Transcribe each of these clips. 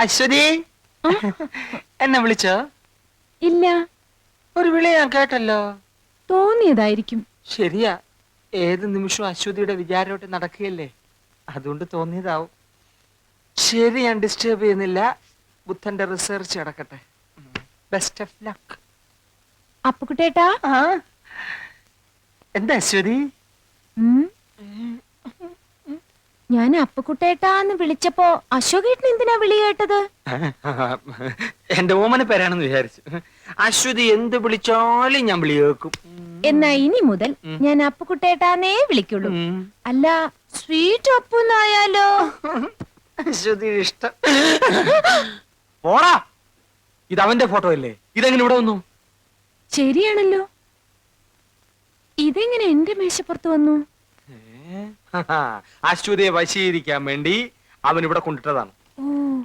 അശ്വതി? എന്നെ വിളിച്ചോ? ഇല്ല. ഒരു വിളി ഞാൻ കേട്ടല്ലോ. തോന്നിയതായിരിക്കും. ശരിയാ. ഏത് നിമിഷവും അശ്വതിയുടെ വിചാരോട്ട് നടക്കുകയല്ലേ? അതുകൊണ്ട് തോന്നിയതാവും. ശരി ഞാൻ ഡിസ്റ്റർബ് ചെയ്യുന്നില്ല. ബുദ്ധന്റെ റിസർച്ച് നടക്കട്ടെ. ബെസ്റ്റ് ഓഫ് ലക്ക് അപ്പുകുട്ടേട്ടാ എന്താ അശ്വതി? ഞാൻ അപ്പക്കുട്ടേട്ടാന്ന് വിളിച്ചപ്പോ അശോകേട്ടൻ എന്തിനാ വിളി കേട്ടത്? എന്റെ ഓമന പേരാണെന്ന് വിചാരിച്ചു. അശ്വതി എന്ത് വിളിച്ചാലും ഞാൻ വിളി കേൾക്കും. എന്നാ ഇനി മുതൽ ഞാൻ അപ്പക്കുട്ടേട്ടാന്നേ വിളിക്കുള്ളൂ. അല്ല സ്വീറ്റ് അപ്പുന്നായാലോ? അശ്വതി ഇഷ്ടം. പോടാ. ഇത് അവന്റെ ഫോട്ടോ അല്ലേ? ഇതെങ്ങനെ ഇവിടെ വന്നു? ശരിയാണല്ലോ. ഇതെങ്ങനെ എന്റെ മേശപ്പുറത്ത് വന്നു? അശ്വതിയെ വശീകരിക്കാൻ വേണ്ടി അവൻ ഇവിടെ കൊണ്ടിട്ടതാണ്.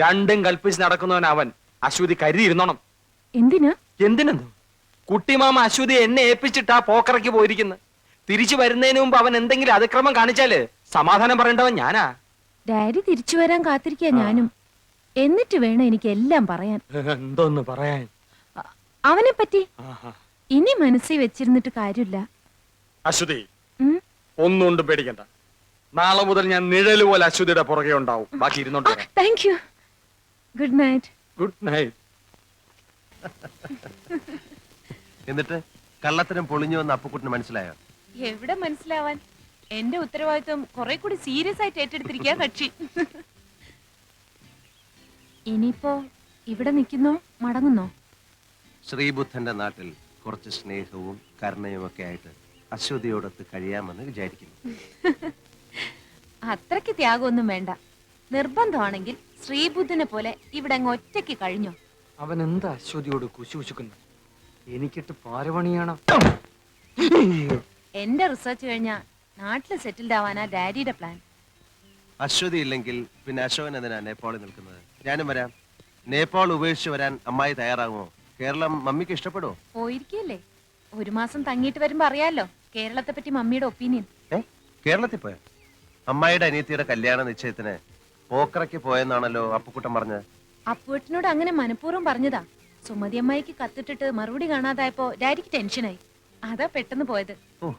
രണ്ടും കൽപ്പിച്ച് നടക്കുന്നവൻ അവൻ. അശ്വതി കരുതിയിരുന്നോണം എന്തിനാ? എന്തിനെന്നു? കുട്ടിമാമ അശ്വതി എന്നെ ഏൽപ്പിച്ചിട്ടാ പോക്കറയ്ക്ക് പോയിരിക്കുന്നത് തിരിച്ചു വരുന്നതിന് മുമ്പ് അവൻ എന്തെങ്കിലും അതിക്രമം കാണിച്ചാൽ സമാധാനം പറയേണ്ടവൻ ഞാനാ. ഡാഡി തിരിച്ചു വരാൻ കാത്തിരിക്കാ ഞാനും. എന്നിട്ട് വേണം എനിക്ക് എല്ലാം പറയാൻ. എന്തോന്ന് പറയാൻ? അവനെ പറ്റി ഇനി മനസ്സിൽ വെച്ചിരുന്നിട്ട് കാര്യമില്ല. അശ്വതി ഒന്നുകൊണ്ടും പേടിക്കണ്ട. നാളെ മുതൽ ഞാൻ നിഴൽ പോലെ അശ്വതിയുടെ പുറകെ ഉണ്ടാവും. ബാക്കി ഇരുന്നോണ്ട് വരാം thank you good night good night എന്നിട്ട് കള്ളത്തരം പൊളിഞ്ഞു വന്ന അപ്പുക്കുട്ടിന് മനസ്സിലായോ? എവിടെ മനസ്സിലാവാൻ? എന്റെ ഉത്തരവാദിത്വം കുറെ കൂടി സീരിയസ് ആയിട്ട് ഏറ്റെടുത്തിരിക്കുക കക്ഷി. ഇനിയിപ്പോ ഇവിടെ നിൽക്കുന്നോ? മടങ്ങുന്നോ? ശ്രീബുദ്ധന്റെ നാട്ടിൽ കുറച്ച് സ്നേഹവും കരുണയും ഒക്കെ ആയിട്ട് അശ്വതിയോടൊത്ത് കഴിയാമെന്ന് വിചാരിക്കുന്നു. അത്രയ്ക്ക് ത്യാഗമൊന്നും വേണ്ട. നിർബന്ധമാണെങ്കിൽ ശ്രീബുദ്ധനെ പോലെ ഇവിടെ അങ്ങ് ഒറ്റയ്ക്ക് കഴിഞ്ഞോ? അവൻ എന്താ അശ്വതിയോട് കുശുകുശുക്കുന്നു എനിക്കിട്ട് പാരവണിയാണ്? എന്റെ റിസർച്ച് കഴിഞ്ഞാ നാട്ടിൽ സെറ്റിൽഡ് ആവാനാ ഡാഡിയുടെ പ്ലാൻ. അശ്വതി ഇല്ലെങ്കിൽ പിന്നെ അശോകൻ എന്തിനാ നേപ്പാളിൽ നിൽക്കുന്നത്? ഞാനും വരാം. നേപ്പാൾ ഉപേക്ഷിച്ച് വരാൻ അമ്മായി തയ്യാറാകുമോ? കേരളം മമ്മിക്ക് ഇഷ്ടപ്പെടുമോ? പോയിരിക്കല്ലേ ഒരു മാസം തങ്ങിയിട്ട് വരുമ്പോ അറിയാലോ കേരളത്തെ പറ്റി മമ്മിയുടെ ഒപ്പീനിയൻ. കേരളത്തിൽ പോയോ? അമ്മായിയുടെ അനിയത്തിയുടെ കല്യാണ നിശ്ചയത്തിന് പോക്കറയ്ക്ക് പോയെന്നാണല്ലോ അപ്പുക്കുട്ടൻ പറഞ്ഞത്. അപ്പുവേട്ടനോട് അങ്ങനെ മനഃപൂർവം പറഞ്ഞതാ. സുമതി അമ്മായിക്ക് കത്തിട്ടിട്ട് മറുപടി കാണാതായപ്പോ ഡാഡിക്ക് ടെൻഷനായി. അതാ പെട്ടെന്ന് പോയത്. ഓ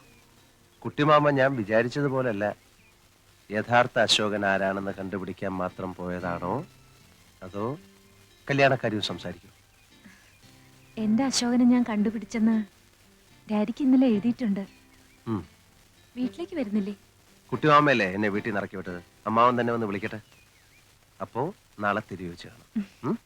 കുട്ടിമാമ ഞാൻ വിചാരിച്ചതുപോലല്ല. യഥാർത്ഥ അശോകൻ ആരാണെന്ന് കണ്ടുപിടിക്കാൻ മാത്രം പോയതാണോ? അതോ കല്യാണക്കാരിയും സംസാരിക്കും. എന്റെ അശോകനെ ഞാൻ കണ്ടുപിടിച്ചെന്ന് ഡാഡിക്ക് ഇന്നലെ എഴുതിയിട്ടുണ്ട്. വീട്ടിലേക്ക് വരുന്നില്ലേ? കുട്ടിമാമയല്ലേ എന്നെ വീട്ടിൽ നിന്ന് ഇറക്കി വിട്ടത്? അമ്മാവൻ തന്നെ വന്ന് വിളിക്കട്ടെ. അപ്പോ നാളെ തിരികെ വെച്ച് കാണാം. ഉം?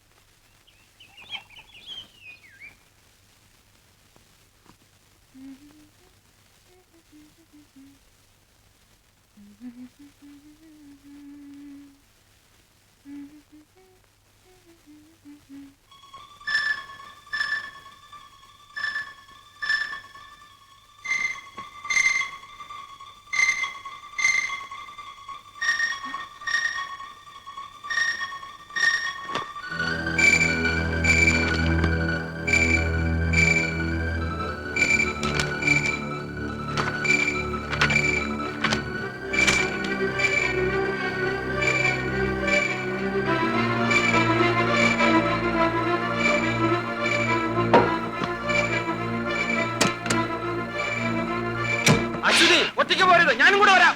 ഒറ്റയ്ക്ക് പോരുത്. ഞാനും കൂടെ വരാം.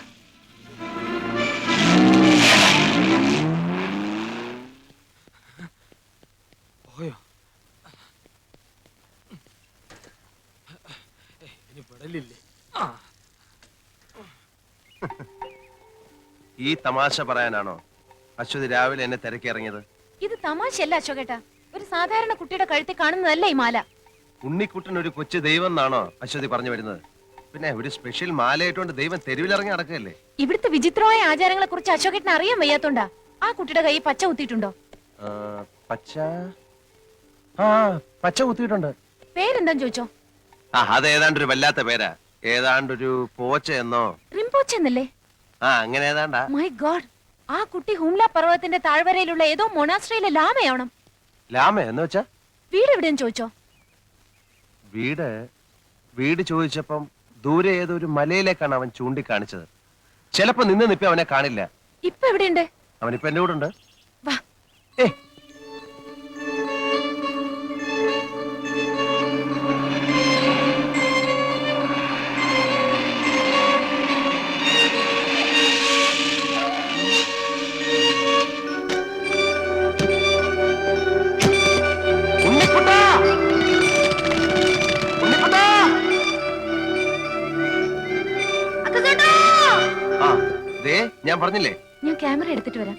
പോയോ? ഇനി വിടലില്ലേ ആ. ഈ തമാശ പറയാനാണോ? അശ്വതി രാവിലെ എന്നെ തിരക്കി ഇറങ്ങിയത് ഇത് തമാശയല്ല അശോകേട്ടാ. ഒരു സാധാരണ കുട്ടിയുടെ കഴുത്തിൽ കാണുന്നതല്ല ഈ മാല. ഉണ്ണിക്കുട്ടൻ ഒരു കൊച്ചു ദൈവം എന്നാണോ അശ്വതി പറഞ്ഞു വരുന്നത്? പിന്നെ ഒരു സ്പെഷ്യൽ മാലയിട്ടുകൊണ്ട് ദൈവം തെരുവിലിറങ്ങി നടക്കല്ലേ ഇവിടുത്തെ വിചിത്രമായ ആചാരങ്ങളെ കുറിച്ച് അശോകേട്ടൻ അറിയാൻ വയ്യാത്തോണ്ടാ. ആ കുട്ടിയുടെ കൈ പച്ച കുത്തിയിട്ടുണ്ടോ? പച്ച? ആ പച്ച കുത്തിയിട്ടുണ്ട്. പേരെന്താന്ന് ചോദിച്ചോ? ആ അത് ഏതാണ്ട് ഒരു വല്ലാത്ത പേരാ. ഏതാണ്ടൊരു പോച്ച എന്നോ? റിംപോച്ച എന്നല്ലേ? ആ അങ്ങനെ ഏതാണ്ടാ? മൈ ഗോഡ് ആ കുട്ടി ഹുംല പർവതത്തിന്റെ താഴ്വരയിലുള്ള ഏതോ മൊണാസ്ട്രയിലെ ലാമയാവണം ലാമ എന്ന് വെച്ചാ? വീട് എവിടെയെന്ന് ചോദിച്ചോ? വീട്? വീട് ചോദിച്ചപ്പം ദൂരെ ഏതോ ഒരു മലയിലേക്കാണ് അവൻ ചൂണ്ടിക്കാണിച്ചത്. ചിലപ്പോ നിന്ന് നിപ്പി അവനെ കാണില്ല. ഇപ്പൊ എവിടെയുണ്ട്? അവനിപ്പോ എന്റെ കൂടെ ഉണ്ട് ഏ ഞാൻ പറഞ്ഞില്ലേ? ഞാൻ ക്യാമറ എടുത്തിട്ട് വരാം.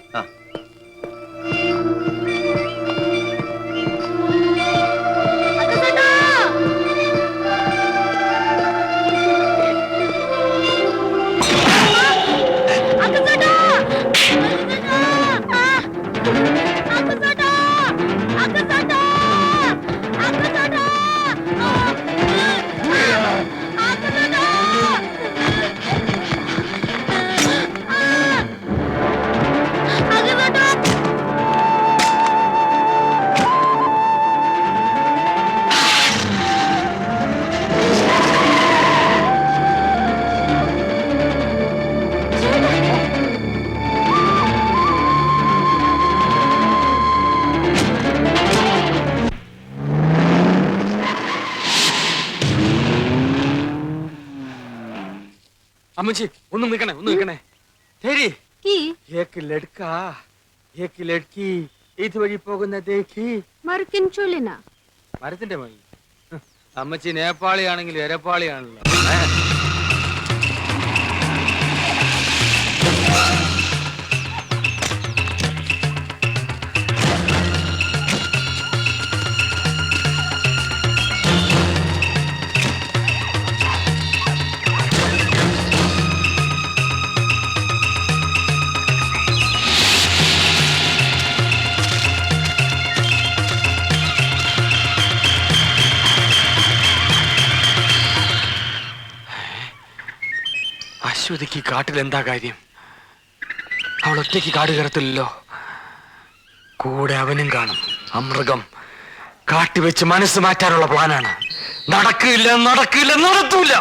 അമ്മച്ചി ഒന്ന് നിൽക്കണേ ഒന്ന് നിൽക്കണേ ശരി. പോകുന്ന മരത്തിന്റെ മതി അമ്മച്ചി നേപ്പാളിയാണെങ്കിലും എരപ്പാളിയാണല്ലോ. കാട്ടിൽ എന്താ കാര്യം? അവൾ ഒറ്റയ്ക്ക് കാട് കയറത്തില്ലല്ലോ. കൂടെ അവനും കാണും. അമൃഗം കാട്ടി വെച്ച് മനസ്സ് മാറ്റാനുള്ള പ്ലാനാണ്. നടക്കില്ല നടക്കില്ല നടത്തൂല.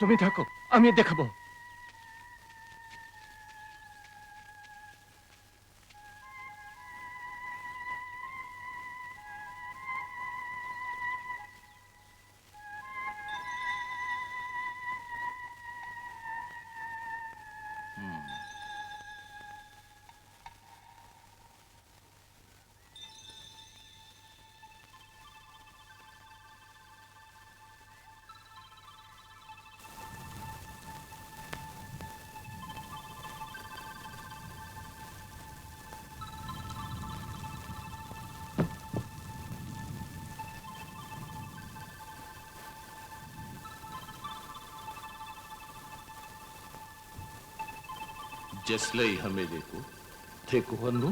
তুমি থাকো আমি দেখাবো। ജസ്ലൈ ഹമേ ദേഖോ ദേഖോ വന്നു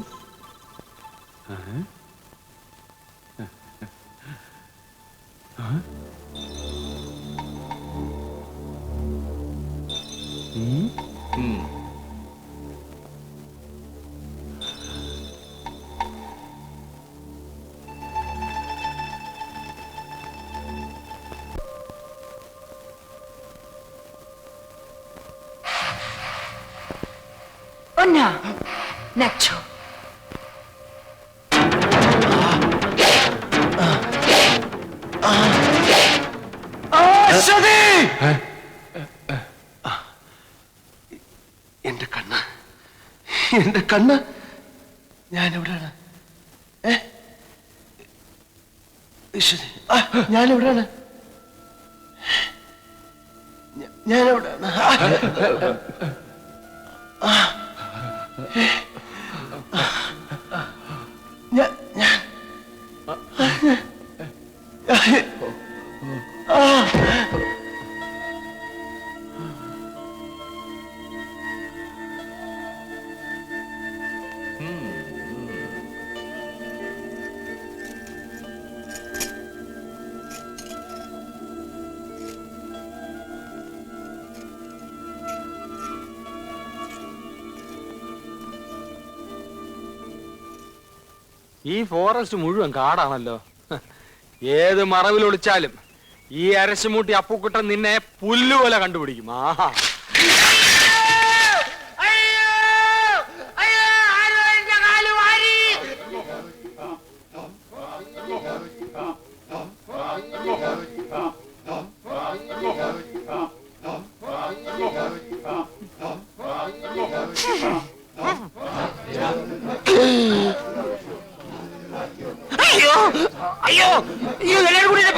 No, Nacho. എന്റെ കണ്ണ്. എന്റെ കണ്ണ്. ഞാൻ എവിടെയാണ് ഏ? ഞാൻ ആ, ഈ ഫോറസ്റ്റ് മുഴുവൻ കാടാണല്ലോ. ഏത് മറവിൽ ഒളിച്ചാലും ഈ അരശുമൂട്ടി അപ്പുക്കുട്ടൻ നിന്നെ പുല്ലുപോലെ കണ്ടുപിടിക്കും. ആഹാ.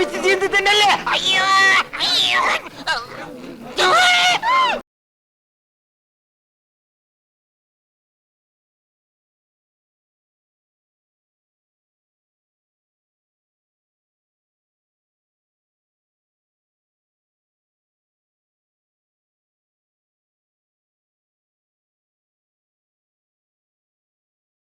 പിച്ച് ചീന്തി തന്നെയല്ലേ